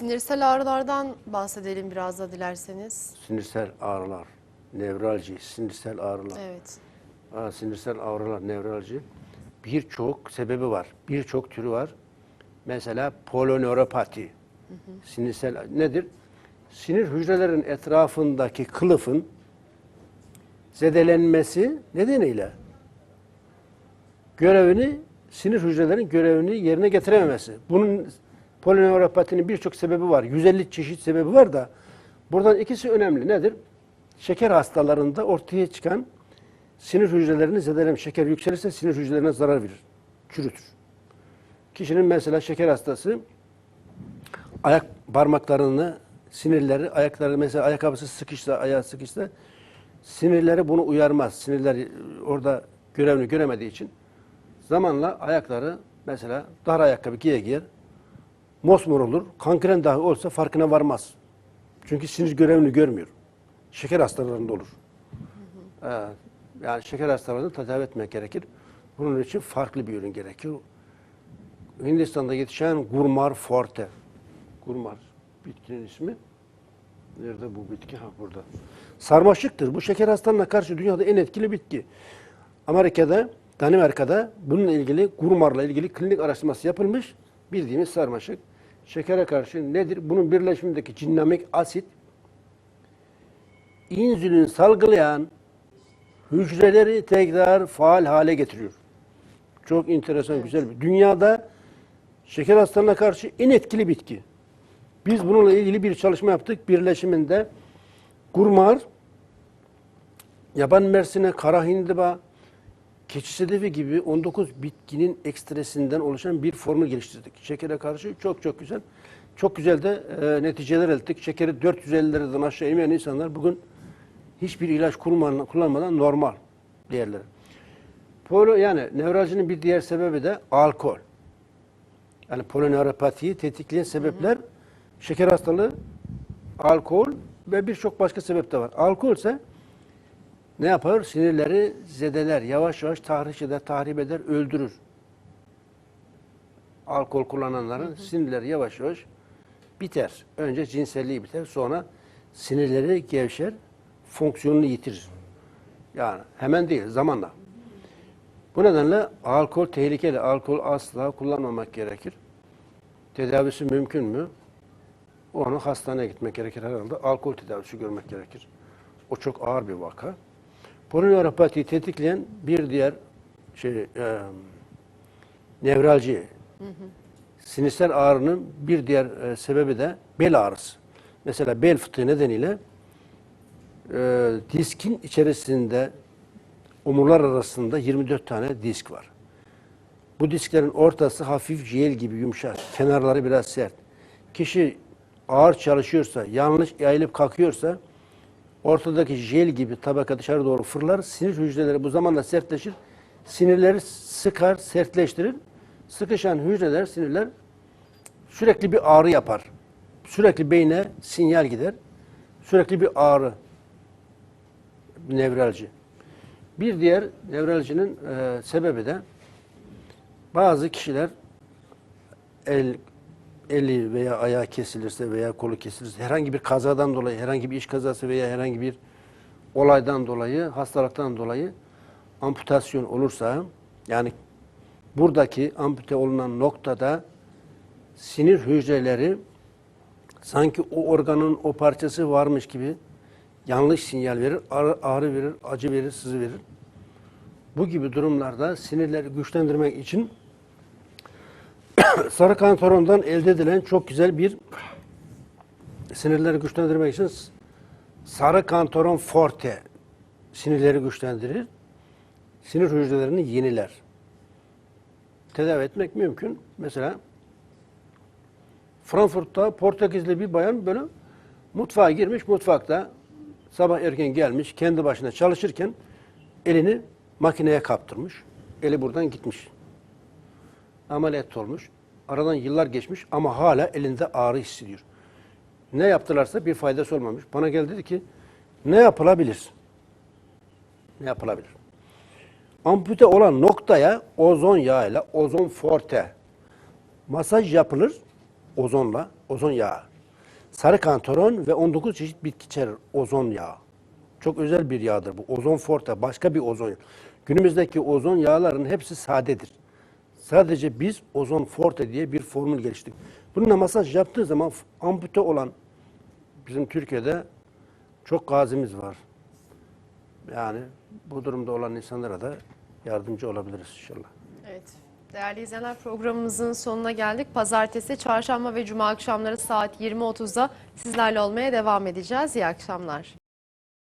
Sinirsel ağrılardan bahsedelim biraz da dilerseniz. Sinirsel ağrılar, nevralji, sinirsel ağrılar. Evet. Aa, sinirsel ağrılar, nevralji. Birçok sebebi var. Birçok türü var. Mesela polonöropati. Sinirsel nedir? Sinir hücrelerin etrafındaki kılıfın zedelenmesi nedeniyle görevini sinir hücrelerinin görevini yerine getirememesi. Bunun polineuropatinin birçok sebebi var. 150 çeşit sebebi var da buradan ikisi önemli. Nedir? Şeker hastalarında ortaya çıkan sinir hücrelerini zedelem şeker yükselirse sinir hücrelerine zarar verir. Çürütür. Kişinin mesela şeker hastası ayak parmaklarını sinirleri ayakları mesela ayakkabısı sıkışsa ayağı sıkışsa sinirleri bunu uyarmaz. Sinirler orada görevini göremediği için zamanla ayakları mesela dar ayakkabı giye giyer mosmor olur. Kankren dahi olsa farkına varmaz. Çünkü sinir görevini görmüyor. Şeker hastalarında olur. Ee, yani şeker hastalarını tedavi etmek gerekir. Bunun için farklı bir ürün gerekiyor. Hindistan'da yetişen Gurmar forte. Gurmar bitkinin ismi. Nerede bu bitki? Ha burada. Sarmaşıktır. Bu şeker hastalığına karşı dünyada en etkili bitki. Amerika'da, Danimarka'da bununla ilgili Gurmar'la ilgili klinik araştırması yapılmış. Bildiğimiz sarmaşık. Şekere karşı nedir? Bunun birleşimindeki cinnamik asit insülin salgılayan hücreleri tekrar faal hale getiriyor. Çok enteresan, güzel bir. Dünyada şeker hastalığına karşı en etkili bitki. Biz bununla ilgili bir çalışma yaptık. Birleşiminde gurmar, yaban mersine, kara hindiba, keçi sedefi gibi 19 bitkinin ekstresinden oluşan bir formül geliştirdik. Şekere karşı çok çok güzel. Çok güzel de e, neticeler elde ettik. Şekeri 450'lerden aşağı inmeyen insanlar bugün hiçbir ilaç kullanmadan, kullanmadan normal değerleri. Polo yani nevraljinin bir diğer sebebi de alkol. Yani polineuropatiyi tetikleyen sebepler şeker hastalığı, alkol ve birçok başka sebep de var. Alkol ise ne yapar? Sinirleri zedeler, yavaş yavaş tahriş eder, tahrip eder, öldürür. Alkol kullananların sinirleri yavaş yavaş biter. Önce cinselliği biter, sonra sinirleri gevşer, fonksiyonunu yitirir. Yani hemen değil, zamanla. Bu nedenle alkol tehlikeli. Alkol asla kullanmamak gerekir. Tedavisi mümkün mü? Onu hastaneye gitmek gerekir herhalde. Alkol tedavisi görmek gerekir. O çok ağır bir vaka. Polineuropatiyi tetikleyen bir diğer şey e, nevralji. Sinirsel ağrının bir diğer e, sebebi de bel ağrısı. Mesela bel fıtığı nedeniyle e, diskin içerisinde omurlar arasında 24 tane disk var. Bu disklerin ortası hafif jel gibi yumuşak, kenarları biraz sert. Kişi ağır çalışıyorsa, yanlış eğilip kalkıyorsa ortadaki jel gibi tabaka dışarı doğru fırlar. Sinir hücreleri bu zamanla sertleşir. Sinirleri sıkar, sertleştirir. Sıkışan hücreler, sinirler sürekli bir ağrı yapar. Sürekli beyne sinyal gider. Sürekli bir ağrı. Nevralji. Bir diğer nevraljinin e, sebebi de bazı kişiler el eli veya ayağı kesilirse veya kolu kesilirse herhangi bir kazadan dolayı, herhangi bir iş kazası veya herhangi bir olaydan dolayı, hastalıktan dolayı amputasyon olursa yani buradaki ampute olunan noktada sinir hücreleri sanki o organın o parçası varmış gibi yanlış sinyal verir, ağrı, verir, acı verir, sızı verir. Bu gibi durumlarda sinirleri güçlendirmek için sarı kantarondan elde edilen çok güzel bir sinirleri güçlendirmek için sarı kantaron forte sinirleri güçlendirir. Sinir hücrelerini yeniler. Tedavi etmek mümkün. Mesela Frankfurt'ta Portekizli bir bayan böyle mutfağa girmiş, mutfakta sabah erken gelmiş, kendi başına çalışırken elini makineye kaptırmış. Eli buradan gitmiş. Ameliyat olmuş. Aradan yıllar geçmiş ama hala elinde ağrı hissediyor. Ne yaptılarsa bir faydası olmamış. Bana geldi dedi ki ne yapılabilir? Ne yapılabilir? Ampute olan noktaya ozon yağıyla, ozon forte masaj yapılır ozonla. ozon yağı. Sarı kantaron ve 19 çeşit bitki içerir ozon yağı. Çok özel bir yağdır bu. Ozon forte, başka bir ozon. Günümüzdeki ozon yağların hepsi sadedir. Sadece biz ozon forte diye bir formül geliştirdik. Bununla masaj yaptığı zaman ampute olan bizim Türkiye'de çok gazimiz var. Yani bu durumda olan insanlara da yardımcı olabiliriz inşallah. Evet. Değerli izleyenler programımızın sonuna geldik. Pazartesi, çarşamba ve cuma akşamları saat 20.30'da sizlerle olmaya devam edeceğiz. İyi akşamlar.